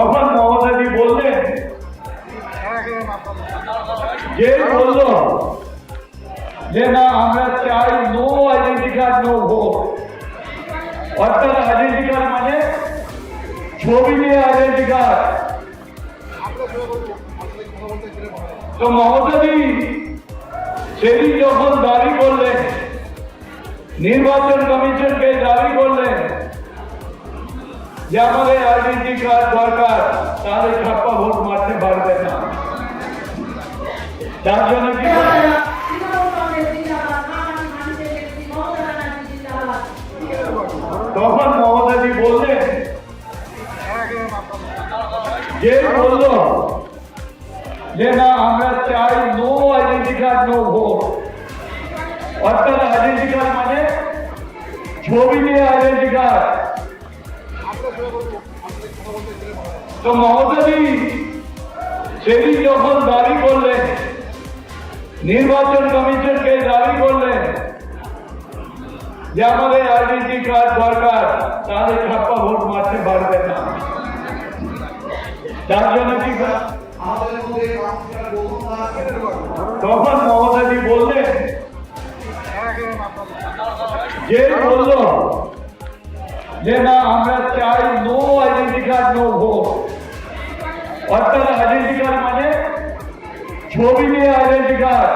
তখন মমতাজি বললেন? যে বলল? যে না, আমরা চাই no identity card no vote অর্থাৎ আইডেন্টি কার্ড মানে ছবি নিয়ে আইডেন্টি কার্ড তো মমতাজি সেদিন যখন দাবি করলেন, নির্বাচন কমিশনকে দাবি করলেন যে আমাদের আইডেন্টি কার্ড দরকার তাহলে ছাপ্পা ভোট মারতে পারবে না তার জন্য কি করলেন? তখন মমতাজি বললেন যে বলল যে না আমরা চাই no identity card no vote অর্থাৎ আইডেন্টি কার্ড মানে ছবি নিয়ে আইডেন্টি কার্ড তো মমতাজি সেদিন যখন দাবি করলেন নির্বাচন কমিশনকে দাবি করলেন যে আমাদের আইডেন্টি কার্ড দরকার, তাহলে ছাপ্পা ভোট মারতে পারবে না। তার জন্য কি তখন মমতাজি বললেন, যে বলল যে না আমরা চাই no identity card no vote অর্থাৎ আইডেন্টি কার্ড মানে ছবি নিয়ে আইডেন্টি কার্ড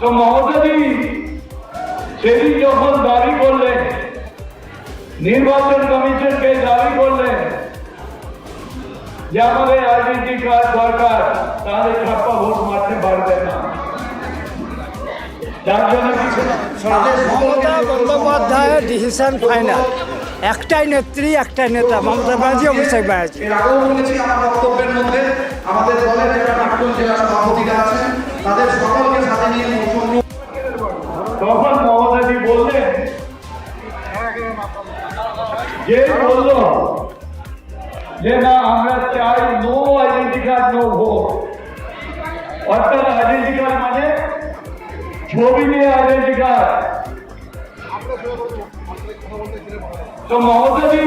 তো মমতাজি সেদিন যখন দাবি করলেন, নির্বাচন কমিশনকে দাবি করলেন যে আমাদের আইডেন্টি কার্ড দরকার, তাহলে ছাপ্পা ভোট মারতে পারবে না যার জন্য কি করা? মমতা বন্দ্যোপাধ্যায়ের ডিসিশন ফাইনাল একটাই নেত্রী একটাই নেতা মমতা ব্যানার্জি অভিষেক ব্যানার্জি। এর আগেও বলেছি আমার বক্তব্যের মধ্যে আমাদের দলের যারা প্রাক্তন জেলা সভাপতিরা আছেন তাদের সকলকে সাথে নিয়ে তখন মমতাজি বললেন যে বলল যে না আমরা চাই no identity card no vote অর্থাৎ আইডেন্টি কার্ড মানে ছবি নিয়ে আইডেন্টি কার্ড তো মমতাজি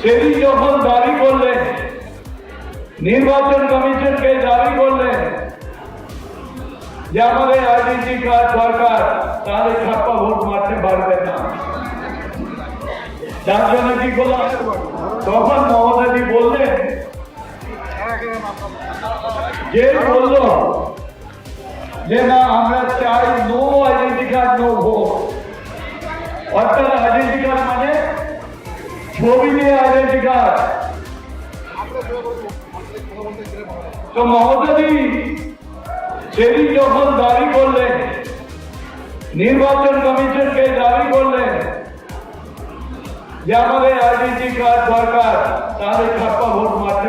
সেদিন যখন দাবি করলেন, নির্বাচন কমিশনকে দাবি করলেন যে আমাদের আইডেন্টি কার্ড দরকার, তাহলে ছাপ্পা ভোট মারতে পারবে না। যার জন্য কি করলাম? তখন মমতাজি বললেন, যে বলল যে না আমরা চাই no identity card no vote অর্থাৎ আইডেন্টি কার্ড মানে ছবি নিয়ে আইডেন্টি কার্ড তো মমতাজি সেদিন যখন দাবি করলেন নির্বাচন কমিশনকে দাবি করলেন যে আমাদের আইডেন্টি কার্ড দরকার তাহলে ছাপ্পা ভোট মারতে